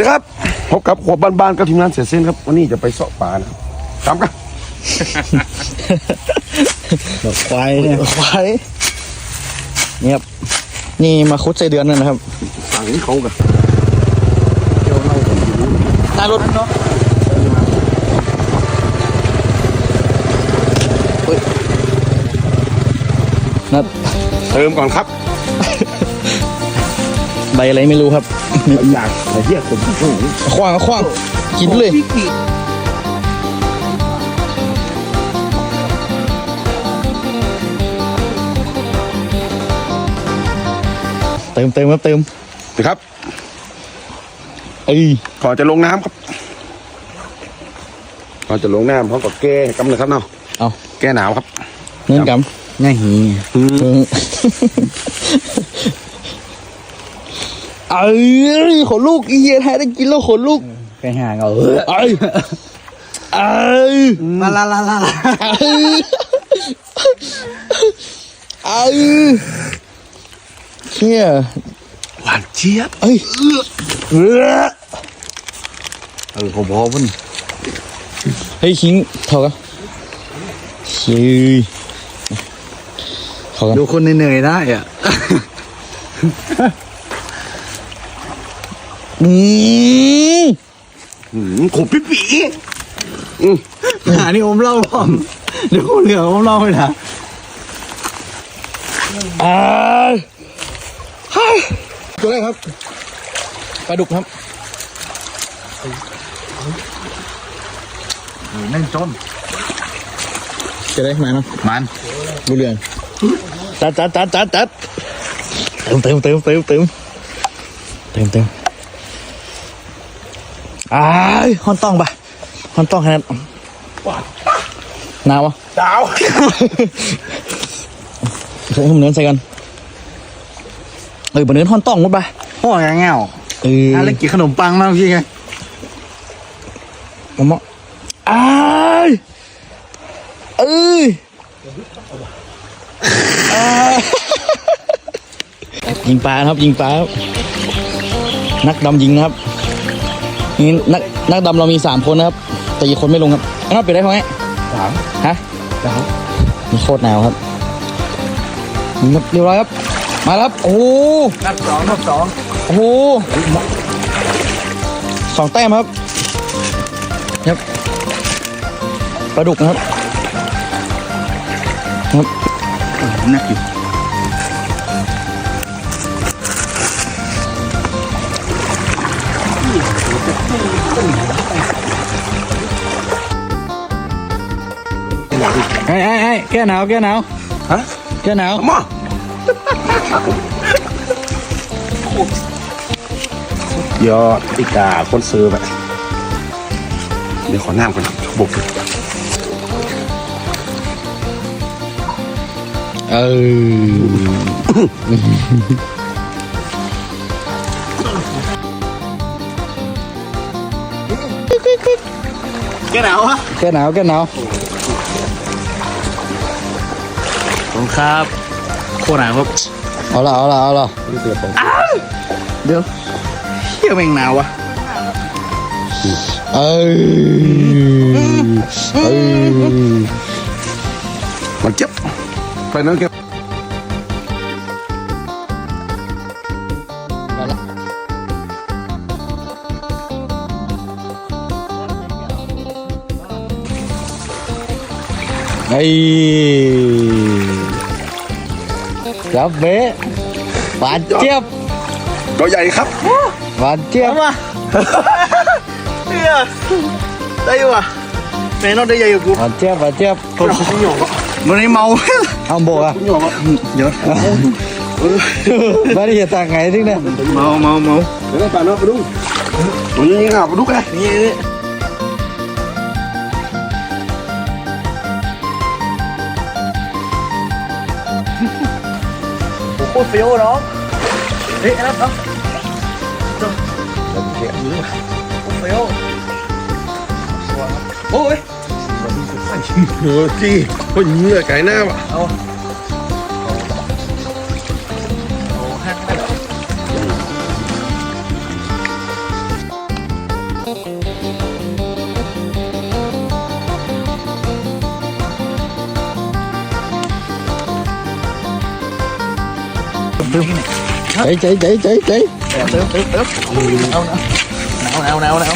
นะครับพบกับขวบบ้านๆกับทีมงานเสียเส้นครับวันนี้จะไปเสาะป่านะครับตามกันดอกควายเนี่ยควายนี่ครับนี่มาคุดใส่เดือนนั่นนะครับฝั่งนี้เขากันเที่ยวเล่ากันอยู่หน้ารถเนาะนัดเติมก่อนครับ ใบอะไรไม่รู้ครับมันอยากไอ้เหี้ยผมโอ้โหขว้างขว้างกินเลยเติมเติมครับเติมนะครับเอ้ยก่อนจะลงน้ำครับก่อนจะลงน้ำเขาก็แก้กำเลยครับเนาะเอาแก้หนาวครับเงื่อนกง่ายหีำอืม เอ้ยขนลูกอีเหี้ยไทยได้กินแล้วขนลูกไปหาเอาเออเอ้ยเอ้ยมาละละละละเอ้ยเอ้ยเชี่ยหวานเจี๊ยบเอ้ยเออเออผมบอกมันเฮ้ยคิงเท่ากันเชี่ยเท่ากันดูคนเหนื่อยๆได้อะ อืมอืมขบปิ๊ปีหานี่อมเล่าผมเดี๋ยวเหลืออมเล่าไปนะอ่าเฮ้ยตัวแรกครับปลาดุกครับนั่งจนจะได้ไหมเนาะมันดูเรื่องตัดตัดตัดตัดตัดเติมเติมเติมเติมเติมเติมเติม อ้ายฮอนต้องปะฮอนต้องขนาดหนาววะดาวใส่ผมเนื้อใส่กันเอ้ยบนเนื้อฮอนต้องหมดปะพ่อแกเงาเอออะไรกินขนมปังมากพี่ไงผมบอกอ้ายเอ้ยอ้ายยิงปลานะครับยิงปลาครับนักดำยิงนะครับ นี่นักนักดำเรามีสามคนนะครับ แต่อีกคนไม่ลงครับไอ้นอตไปได้ไหมสามฮะสามนี่โคตรหนาวครับยิงครับเรียบร้อยครับ มาแล้วครับ โอ้โหนับสองนับสองโอ้โหสองแต้มครับครับปลาดุกนะครับครับนักอยู่ อ้ไอ้ไอ้แก้หนาวแก้หนาวฮะแก้หนาวมายอดอีกาคนซื้อไปเดี๋ยวขอน้ำก่อนบุกเออแกหนาวฮะแก้หนาวแก้หนาว ผมครับโคตรหนาวครับเอาละเอาละเอาละนี่คือของเดี๋ยวเที่ยวแมงหนาววะเออเออมันเจ็บไปนั่นเก็บไอ้ จับเบ๊ะหวานเจี๊ยบตัวใหญ่ครับหวานเจี๊ยบมาเนี่ยได้อยู่อะแม่นอนได้ใหญ่อยู่กูหวานเจี๊ยบหวานเจี๊ยบคนคุณหยอกอะมันไม่เมาเอาโบกอะคุณหยอกอะเดี๋ยวไม่ได้จะต่างไงที่เนี่ยเมาเมาเมาเดี๋ยวได้ปลาเนาะไปดูมันยิงอะไปดูกันนี่ นี่โอ้โหเฟี้ยวน้องเฮ้ยอันนั้นเอาจบเฟี้ยวโอ้ย เออจี้คนยิงเลยไก่หน้าว่ะเอา ติมใจใจใจใจใจเติมเติมเติมเอานะหนาวหนาวหนาวหนาว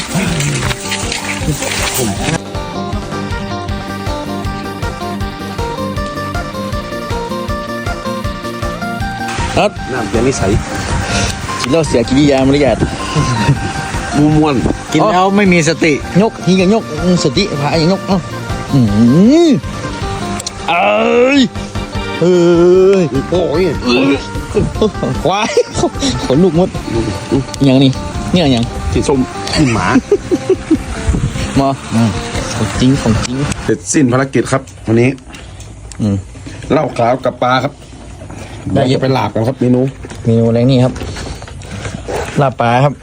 ครับน้ำเปลี่ยนนิสัยกินเหล้าเสียกิริยามารยาทมูม่วนกินแล้วไม่มีสติยกทีกันยกอืมสติพาอย่างยกเอ้าอืมเอ้ยเอ้ยโอ้ย ควายขนลุกหมดอย่างนี้เนี่ยอย่างที่ส้มกินหมามาอืมของจริงของจริงเสร็จสิ้นภารกิจครับ วันนี้ อืมเหล้าขาวกับปลาครับ ได้ได้เยจะอะไปหลาบกันครับเมนูเมนูแรงนี่ครับลาบปลาครับ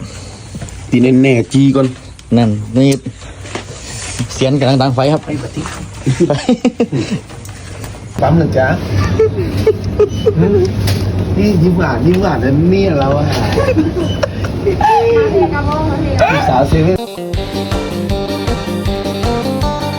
ตีแน่ๆจีก่อน นั่นนี่เสียนกำลังดังไฟครับปั๊มหนึ่งจ้า นี่ยิ้มหวานยิ้มหวานนั่นเนี่ยเราอะสาวเซเว่น